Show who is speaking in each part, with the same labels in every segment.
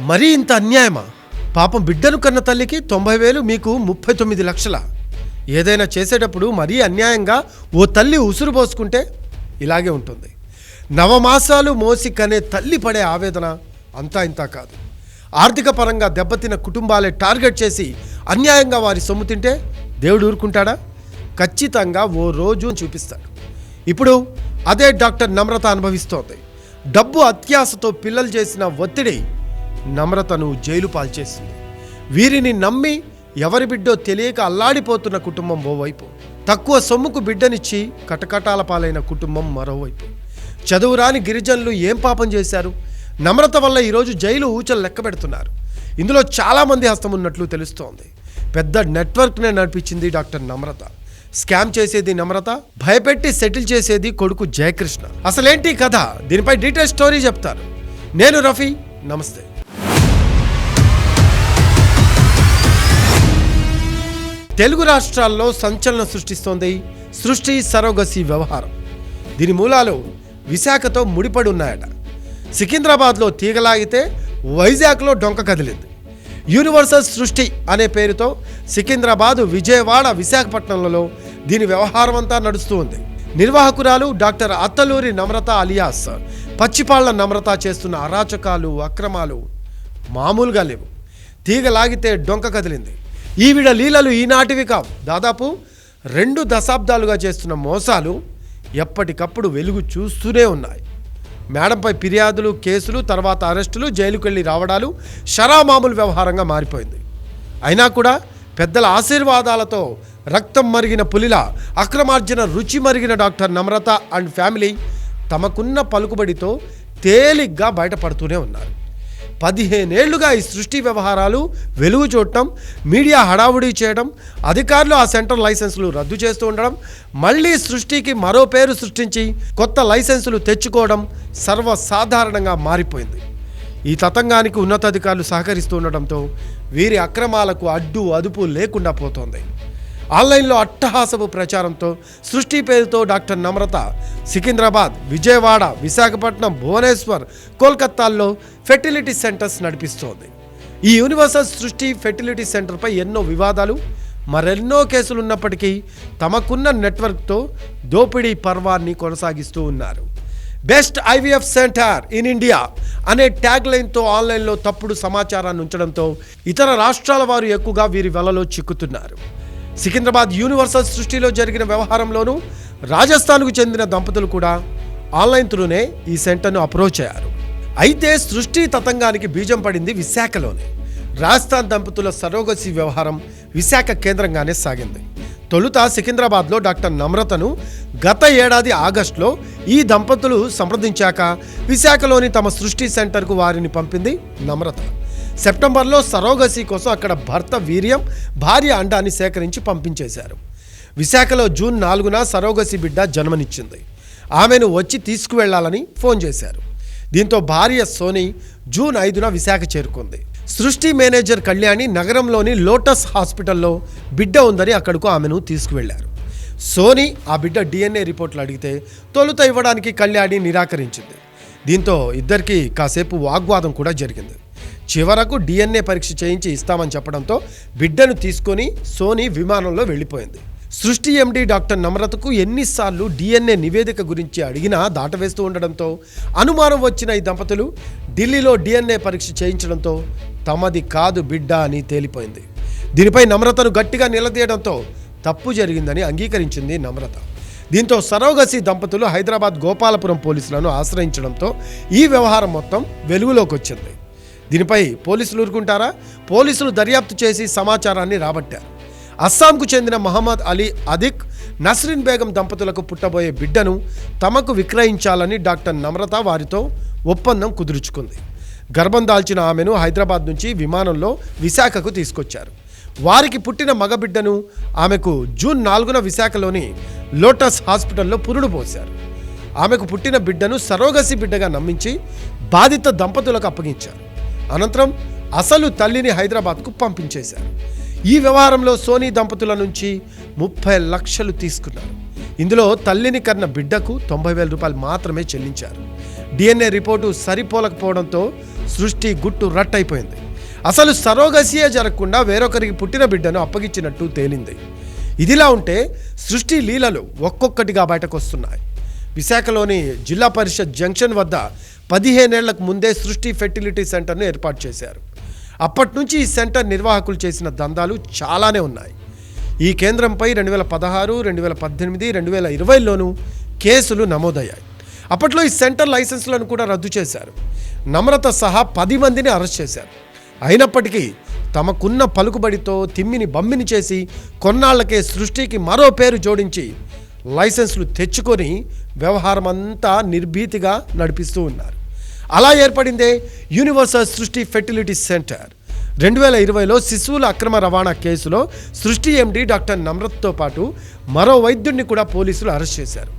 Speaker 1: మరీ ఇంత అన్యాయమా? పాపం బిడ్డను కన్న తల్లికి తొంభై వేలు మీకు ముప్పై తొమ్మిది లక్షల. ఏదైనా చేసేటప్పుడు మరీ అన్యాయంగా ఓ తల్లి ఉసురు పోసుకుంటే ఇలాగే ఉంటుంది. నవమాసాలు మోసి కనే తల్లి పడే ఆవేదన అంతా ఇంతా కాదు. ఆర్థిక పరంగా దెబ్బతిన్న కుటుంబాలే టార్గెట్ చేసి అన్యాయంగా వారి సొమ్ము తింటే దేవుడు ఊరుకుంటాడా? ఖచ్చితంగా ఓ రోజు చూపిస్తాడు. ఇప్పుడు అదే డాక్టర్ నమ్రత అనుభవిస్తోంది. డబ్బు అత్యాశతో పిల్లలు చేసిన ఒత్తిడి నమ్రతను జైలు పాల్చేసింది. వీరిని నమ్మి ఎవరి బిడ్డో తెలియక అల్లాడిపోతున్న కుటుంబం ఓవైపు. తక్కువ సొమ్ముకు బిడ్డనిచ్చి కటకటాల పాలైన కుటుంబం మరోవైపు. చదువురాని గిరిజనులు ఏం పాపం చేశారు? నమ్రత వల్ల ఈరోజు జైలు ఊచలు లెక్క పెడుతున్నారు. ఇందులో చాలామంది హస్తం ఉన్నట్లు తెలుస్తోంది. పెద్ద నెట్వర్క్నే నడిపించింది డాక్టర్ నమ్రత. స్కామ్ చేసేది నమ్రత భయపెట్టి సెటిల్ చేసేది కొడుకు జయకృష్ణ. అసలేంటి కథ? దీనిపై డీటెయిల్ స్టోరీ చెప్తారు. నేను రఫీ నమస్తే. తెలుగు రాష్ట్రాల్లో సంచలనం సృష్టిస్తోంది సృష్టి సరోగసి వ్యవహారం. దీని మూలాలు విశాఖతో ముడిపడి ఉన్నాయట. సికింద్రాబాద్లో తీగలాగితే వైజాగ్లో డొంక కదిలింది. యూనివర్సల్ సృష్టి అనే పేరుతో సికింద్రాబాద్ విజయవాడ విశాఖపట్నంలలో దీని వ్యవహారం అంతా నడుస్తూ ఉంది. నిర్వాహకురాలు డాక్టర్ అత్తలూరి నమ్రత అలియాస్ పచ్చిపాళ్ళ నమ్రత చేస్తున్న అరాచకాలు అక్రమాలు మామూలుగా లేవు. తీగ లాగితే డొంక కదిలింది. ఈవిడ లీలలు ఈనాటివి కావు. దాదాపు రెండు దశాబ్దాలుగా చేస్తున్న మోసాలు ఎప్పటికప్పుడు వెలుగు చూస్తూనే ఉన్నాయి. మేడంపై ఫిర్యాదులు కేసులు తర్వాత అరెస్టులు జైలుకు వెళ్ళి రావడాలు షరామామూలు వ్యవహారంగా మారిపోయింది. అయినా కూడా పెద్దల ఆశీర్వాదాలతో రక్తం మరిగిన పులిలా అక్రమార్జన రుచి మరిగిన డాక్టర్ నమ్రత అండ్ ఫ్యామిలీ తమకున్న పలుకుబడితో తేలిగ్గా బయటపడుతూనే ఉన్నారు. పదిహేనేళ్ళుగా ఈ సృష్టి వ్యవహారాలు వెలుగు చూడటం మీడియా హడావుడి చేయడం అధికారులు ఆ సెంటర్ లైసెన్సులు రద్దు చేస్తూ ఉండడం మళ్ళీ సృష్టికి మరో పేరు సృష్టించి కొత్త లైసెన్సులు తెచ్చుకోవడం సర్వసాధారణంగా మారిపోయింది. ఈ తతంగానికి ఉన్నతాధికారులు సహకరిస్తూ ఉండడంతో వీరి అక్రమాలకు అడ్డు అదుపు లేకుండా పోతోంది. ఆన్లైన్లో అట్టహాసపు ప్రచారంతో సృష్టి పేరుతో డాక్టర్ నమ్రత సికింద్రాబాద్ విజయవాడ విశాఖపట్నం భువనేశ్వర్ కోల్కత్తాల్లో ఫెర్టిలిటీ సెంటర్స్ నడిపిస్తోంది. ఈ యూనివర్సల్ సృష్టి ఫెర్టిలిటీ సెంటర్పై ఎన్నో వివాదాలు మరెన్నో కేసులు ఉన్నప్పటికీ తమకున్న నెట్వర్క్తో దోపిడీ పర్వాన్ని కొనసాగిస్తూ ఉన్నారు. Best IVF centre in India అనే ట్యాగ్ లైన్తో ఆన్లైన్లో తప్పుడు సమాచారాన్ని ఉంచడంతో ఇతర రాష్ట్రాల వారు ఎక్కువగా వీరి వలలో చిక్కుతున్నారు. సికింద్రాబాద్ యూనివర్సల్ సృష్టిలో జరిగిన వ్యవహారంలోనూ రాజస్థాన్కు చెందిన దంపతులు కూడా ఆన్లైన్ త్రూనే ఈ సెంటర్ను అప్రోచ్ అయ్యారు. అయితే సృష్టి తతంగానికి బీజం పడింది విశాఖలోనే. రాజస్థాన్ దంపతుల సరోగసి వ్యవహారం విశాఖ కేంద్రంగానే సాగింది. తొలుత సికింద్రాబాద్లో డాక్టర్ నమ్రతను గత ఏడాది ఆగస్టులో ఈ దంపతులు సంప్రదించాక విశాఖలోని తమ సృష్టి సెంటర్కు వారిని పంపింది నమ్రత. సెప్టెంబర్లో సరోగసి కోసం అక్కడ భర్త వీర్యం భార్య అండాన్ని సేకరించి పంపించేశారు. విశాఖలో జూన్ నాలుగున సరోగసి బిడ్డ జన్మనిచ్చింది. ఆమెను వచ్చి తీసుకువెళ్ళాలని ఫోన్ చేశారు. దీంతో భార్య సోని జూన్ ఐదున విశాఖ చేరుకుంది. సృష్టి మేనేజర్ కళ్యాణి నగరంలోని లోటస్ హాస్పిటల్లో బిడ్డ ఉందని అక్కడకు ఆమెను తీసుకువెళ్ళారు. సోని ఆ బిడ్డ డిఎన్ఏ రిపోర్ట్లు అడిగితే తొలుత ఇవ్వడానికి కళ్యాణి నిరాకరించింది. దీంతో ఇద్దరికి కాసేపు వాగ్వాదం కూడా జరిగింది. చివరకు డిఎన్ఏ పరీక్ష చేయించి ఇస్తామని చెప్పడంతో బిడ్డను తీసుకొని సోనీ విమానంలో వెళ్ళిపోయింది. సృష్టి ఎండి డాక్టర్ నమ్రతకు ఎన్నిసార్లు డిఎన్ఏ నివేదిక గురించి అడిగినా దాటవేస్తూ ఉండడంతో అనుమానం వచ్చిన ఈ దంపతులు ఢిల్లీలో డిఎన్ఏ పరీక్ష చేయించడంతో తమది కాదు బిడ్డ అని తేలిపోయింది. దీనిపై నమ్రతను గట్టిగా నిలదీయడంతో తప్పు జరిగిందని అంగీకరించింది నమ్రత. దీంతో సరోగసి దంపతులు హైదరాబాద్ గోపాలపురం పోలీసులను ఆశ్రయించడంతో ఈ వ్యవహారం మొత్తం వెలుగులోకి వచ్చింది. దీనిపై పోలీసులు ఊరుకుంటారా? పోలీసులు దర్యాప్తు చేసి సమాచారాన్ని రాబట్టారు. అస్సాంకు చెందిన మహమ్మద్ అలీ అదిక్ నస్రిన్ బేగం దంపతులకు పుట్టబోయే బిడ్డను తమకు విక్రయించాలని డాక్టర్ నమ్రత వారితో ఒప్పందం కుదుర్చుకుంది. గర్భం దాల్చిన ఆమెను హైదరాబాద్ నుంచి విమానంలో విశాఖకు తీసుకొచ్చారు. వారికి పుట్టిన మగబిడ్డను ఆమెకు జూన్ నాలుగున విశాఖలోని లోటస్ హాస్పిటల్లో పురుడు పోశారు. ఆమెకు పుట్టిన బిడ్డను సరోగసి బిడ్డగా నమ్మించి బాధిత దంపతులకు అప్పగించారు. అనంతరం అసలు తల్లిని హైదరాబాద్కు పంపించేశారు. ఈ వ్యవహారంలో సోనీ దంపతుల నుంచి ముప్పై లక్షలు తీసుకున్నారు. ఇందులో తల్లిని కన్న బిడ్డకు తొంభై వేల రూపాయలు మాత్రమే చెల్లించారు. డిఎన్ఏ రిపోర్టు సరిపోలకపోవడంతో సృష్టి గుట్టు రట్టయిపోయింది. అసలు సరోగసియే జరగకుండా వేరొకరికి పుట్టిన బిడ్డను అప్పగించినట్టు తేలింది. ఇదిలా ఉంటే సృష్టి లీలలు ఒక్కొక్కటిగా బయటకు వస్తున్నాయి విశాఖలోని జిల్లా పరిషత్ జంక్షన్ వద్ద పదిహేనేళ్ళకు ముందే సృష్టి ఫెర్టిలిటీ సెంటర్ను ఏర్పాటు చేశారు. అప్పటి నుంచి ఈ సెంటర్ నిర్వాహకులు చేసిన దందాలు చాలానే ఉన్నాయి. ఈ కేంద్రంపై రెండు వేల పదహారు రెండు వేల పద్దెనిమిది రెండు వేల ఇరవైలోనూ కేసులు నమోదయ్యాయి. అప్పట్లో ఈ సెంటర్ లైసెన్స్లను కూడా రద్దు చేశారు. నమ్రత సహా పది మందిని అరెస్ట్ చేశారు. అయినప్పటికీ తమకున్న పలుకుబడితో తిమ్మిని బమ్మిని చేసి కొన్నాళ్ళకే సృష్టికి మరో పేరు జోడించి లైసెన్స్లు తెచ్చుకొని వ్యవహారం అంతా నిర్భీతిగా నడిపిస్తూ ఉన్నారు. అలా ఏర్పడిందే యూనివర్సల్ సృష్టి ఫెర్టిలిటీ సెంటర్ రెండు వేల ఇరవైలో శిశువుల అక్రమ రవాణా కేసులో సృష్టి ఎండి డాక్టర్ నమ్రత్తో పాటు మరో వైద్యుడిని కూడా పోలీసులు అరెస్ట్ చేశారు.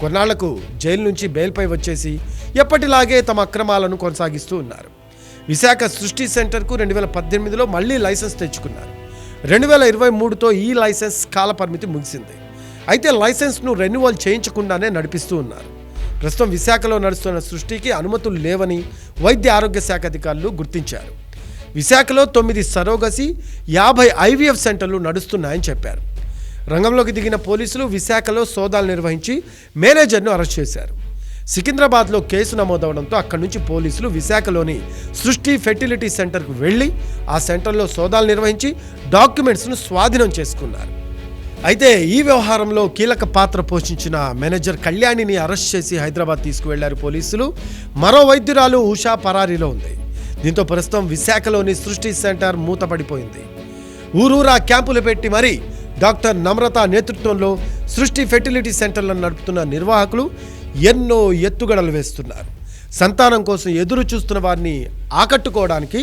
Speaker 1: కొన్నాళ్ళకు జైలు నుంచి బెయిల్పై వచ్చేసి ఎప్పటిలాగే తమ అక్రమాలను కొనసాగిస్తూ ఉన్నారు. విశాఖ సృష్టి సెంటర్కు రెండు వేల పద్దెనిమిదిలో మళ్ళీ లైసెన్స్ తెచ్చుకున్నారు. రెండు వేల ఇరవై మూడుతో ఈ లైసెన్స్ కాల పరిమితి ముగిసింది. అయితే లైసెన్స్ను రెన్యువల్ చేయించకుండానే నడిపిస్తూ ఉన్నారు. ప్రస్తుతం విశాఖలో నడుస్తున్న సృష్టికి అనుమతులు లేవని వైద్య ఆరోగ్య శాఖ అధికారులు గుర్తించారు. విశాఖలో తొమ్మిది సరోగసి యాభై ఐవీఎఫ్ సెంటర్లు నడుస్తున్నాయని చెప్పారు. రంగంలోకి దిగిన పోలీసులు విశాఖలో సోదాలు నిర్వహించి మేనేజర్ను అరెస్ట్ చేశారు. సికింద్రాబాద్లో కేసు నమోదవడంతో అక్కడి నుంచి పోలీసులు విశాఖలోని సృష్టి ఫెర్టిలిటీ సెంటర్కు వెళ్ళి ఆ సెంటర్లో సోదాలు నిర్వహించి డాక్యుమెంట్స్ను స్వాధీనం చేసుకున్నారు. అయితే ఈ వ్యవహారంలో కీలక పాత్ర పోషించిన మేనేజర్ కళ్యాణిని అరెస్ట్ చేసి హైదరాబాద్ తీసుకువెళ్ళారు పోలీసులు. మరో వైద్యురాలు ఉషా పరారీలో ఉంది. దీంతో ప్రస్తుతం విశాఖలోని సృష్టి సెంటర్ మూతపడిపోయింది. ఊరూరా క్యాంపులు పెట్టి మరీ డాక్టర్ నమ్రత నేతృత్వంలో సృష్టి ఫెర్టిలిటీ సెంటర్లను నడుపుతున్న నిర్వాహకులు ఎన్నో ఎత్తుగడలు వేస్తున్నారు. సంతానం కోసం ఎదురు చూస్తున్న వారిని ఆకట్టుకోవడానికి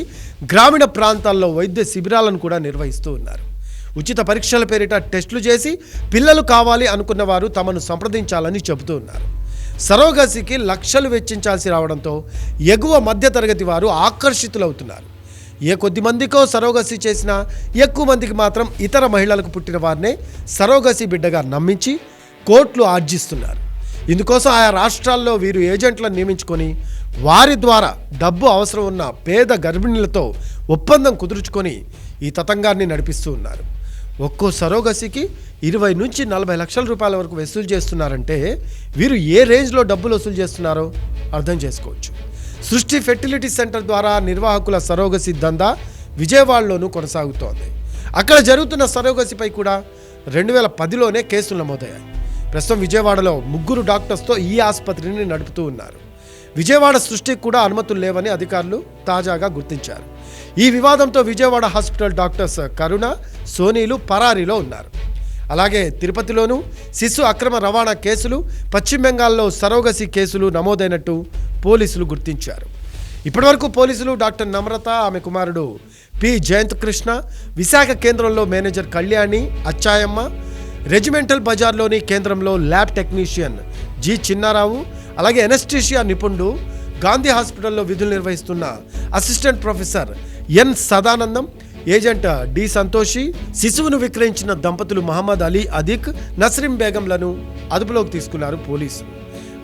Speaker 1: గ్రామీణ ప్రాంతాల్లో వైద్య శిబిరాలను కూడా నిర్వహిస్తూ ఉన్నారు. ఉచిత పరీక్షల పేరిట టెస్టులు చేసి పిల్లలు కావాలి అనుకున్న వారు తమను సంప్రదించాలని చెబుతూ ఉన్నారు. సరోగసికి లక్షలు వెచ్చించాల్సి రావడంతో ఎగువ మధ్యతరగతి వారు ఆకర్షితులవుతున్నారు. ఏ కొద్ది మందికో సరోగసి చేసినా ఎక్కువ మందికి మాత్రం ఇతర మహిళలకు పుట్టిన వారినే సరోగసి బిడ్డగా నమ్మించి కోట్లు ఆర్జిస్తున్నారు. ఇందుకోసం ఆయా రాష్ట్రాల్లో వీరు ఏజెంట్లను నియమించుకొని వారి ద్వారా డబ్బు అవసరం ఉన్న పేద గర్భిణులతో ఒప్పందం కుదుర్చుకొని ఈ తతంగాన్ని నడిపిస్తూ ఉన్నారు. ఒక్కో సరోగసికి ఇరవై నుంచి నలభై లక్షల రూపాయల వరకు వసూలు చేస్తున్నారంటే వీరు ఏ రేంజ్లో డబ్బులు వసూలు చేస్తున్నారో అర్థం చేసుకోవచ్చు. సృష్టి ఫెర్టిలిటీ సెంటర్ ద్వారా నిర్వాహకుల సరోగసి దందా విజయవాడలోనూ కొనసాగుతోంది. అక్కడ జరుగుతున్న సరోగసిపై కూడా రెండు వేల పదిలోనే కేసులు నమోదయ్యాయి. ప్రస్తుతం విజయవాడలో ముగ్గురు డాక్టర్స్తో ఈ ఆసుపత్రిని నడుపుతూ ఉన్నారు. విజయవాడ సృష్టికి కూడా అనుమతులు లేవని అధికారులు తాజాగా గుర్తించారు. ఈ వివాదంతో విజయవాడ హాస్పిటల్ డాక్టర్స్ కరుణ సోనీలు పరారీలో ఉన్నారు. అలాగే తిరుపతిలోనూ శిశు అక్రమ రవాణా కేసులు పశ్చిమ బెంగాల్లో సరోగసి కేసులు నమోదైనట్టు పోలీసులు గుర్తించారు. ఇప్పటివరకు పోలీసులు డాక్టర్ నమ్రత ఆమె కుమారుడు పి. జయంత్ కృష్ణ విశాఖ కేంద్రంలో మేనేజర్ కళ్యాణి అచ్చాయమ్మ రెజిమెంటల్ బజార్లోని కేంద్రంలో ల్యాబ్ టెక్నీషియన్ జి. చిన్నారావు అలాగే ఎనస్టీషియా నిపుణుడు గాంధీ హాస్పిటల్లో విధులు నిర్వహిస్తున్న assistant professor N Sadanandam agent D Santoshi శిశువును విక్రయించిన దంపతులు మహమ్మద్ అలీ అదిక్ నస్రిం బేగంలను అదుపులోకి తీసుకున్నారు పోలీసులు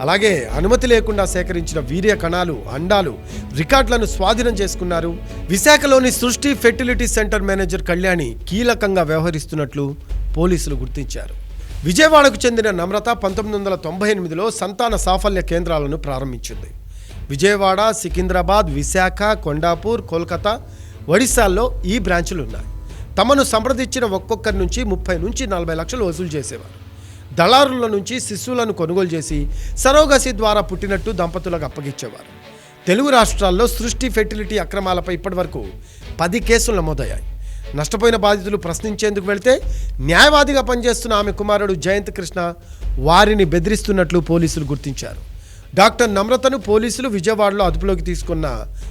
Speaker 1: అలాగే అనుమతి లేకుండా సేకరించిన వీర్య కణాలు అండాలు రికార్డులను స్వాధీనం చేసుకున్నారు. విశాఖలోని సృష్టి ఫెర్టిలిటీ సెంటర్ మేనేజర్ కళ్యాణి కీలకంగా వ్యవహరిస్తున్నట్లు పోలీసులు గుర్తించారు. విజయవాడకు చెందిన నమ్రత పంతొమ్మిది వందల తొంభై ఎనిమిదిలో సంతాన సాఫల్య కేంద్రాలను ప్రారంభించింది. విజయవాడ సికింద్రాబాద్ విశాఖ కొండాపూర్ కోల్కతా ఒడిశాల్లో ఈ బ్రాంచులు ఉన్నాయి తమను సంప్రదించిన ఒక్కొక్కరి నుంచి ముప్పై నుంచి నలభై లక్షలు వసూలు చేసేవారు. దళారుల నుంచి శిశువులను కొనుగోలు చేసి సరోగసి ద్వారా పుట్టినట్టు దంపతులకు అప్పగించేవారు. తెలుగు రాష్ట్రాల్లో సృష్టి ఫెర్టిలిటీ అక్రమాలపై ఇప్పటివరకు పది కేసులు నమోదయ్యాయి. నష్టపోయిన బాధితులు ప్రశ్నించేందుకు వెళితే న్యాయవాదిగా పనిచేస్తున్న ఆమె కుమారుడు జయంత్ కృష్ణ వారిని బెదిరిస్తున్నట్లు పోలీసులు గుర్తించారు. డాక్టర్ నమ్రతను పోలీసులు విజయవాడలో అదుపులోకి తీసుకున్న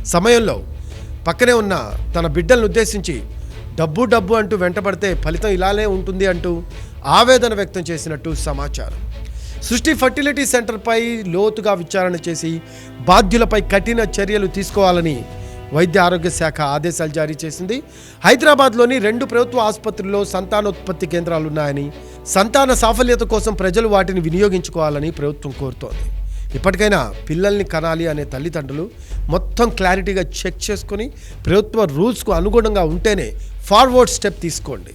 Speaker 1: సమయంలో పక్కనే ఉన్న తన బిడ్డలను ఉద్దేశించి డబ్బు డబ్బు అంటూ వెంటబడితే ఫలితం ఇలానే ఉంటుంది అంటూ ఆవేదన వ్యక్తం చేసినట్టు సమాచారం. సృష్టి ఫర్టిలిటీ సెంటర్పై లోతుగా విచారణ చేసి బాధ్యులపై కఠిన చర్యలు తీసుకోవాలని వైద్య ఆరోగ్య శాఖ ఆదేశాలు జారీ చేసింది. హైదరాబాద్లోని రెండు ప్రభుత్వ ఆసుపత్రుల్లో సంతానోత్పత్తి కేంద్రాలు ఉన్నాయని సంతాన సాఫల్యత కోసం ప్రజలు వాటిని వినియోగించుకోవాలని ప్రభుత్వం కోరుతోంది. ఇప్పటికైనా పిల్లల్ని కనాలి అనే తల్లిదండ్రులు మొత్తం క్లారిటీగా చెక్ చేసుకొని ప్రభుత్వ రూల్స్కు అనుగుణంగా ఉంటేనే ఫార్వర్డ్ స్టెప్ తీసుకోండి.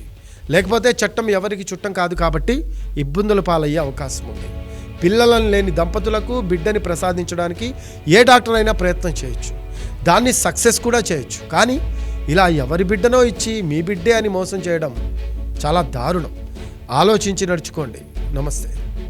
Speaker 1: లేకపోతే చట్టం ఎవరికి చుట్టం కాదు కాబట్టి ఇబ్బందుల పాలయ్యే అవకాశం ఉంది. పిల్లలను లేని దంపతులకు బిడ్డని ప్రసాదించడానికి ఏ డాక్టర్ అయినా ప్రయత్నం చేయొచ్చు. దాన్ని సక్సెస్ కూడా చేయొచ్చు. కానీ ఇలా ఎవరి బిడ్డనో ఇచ్చి మీ బిడ్డే అని మోసం చేయడం చాలా దారుణం. ఆలోచించి నడుచుకోండి. నమస్తే.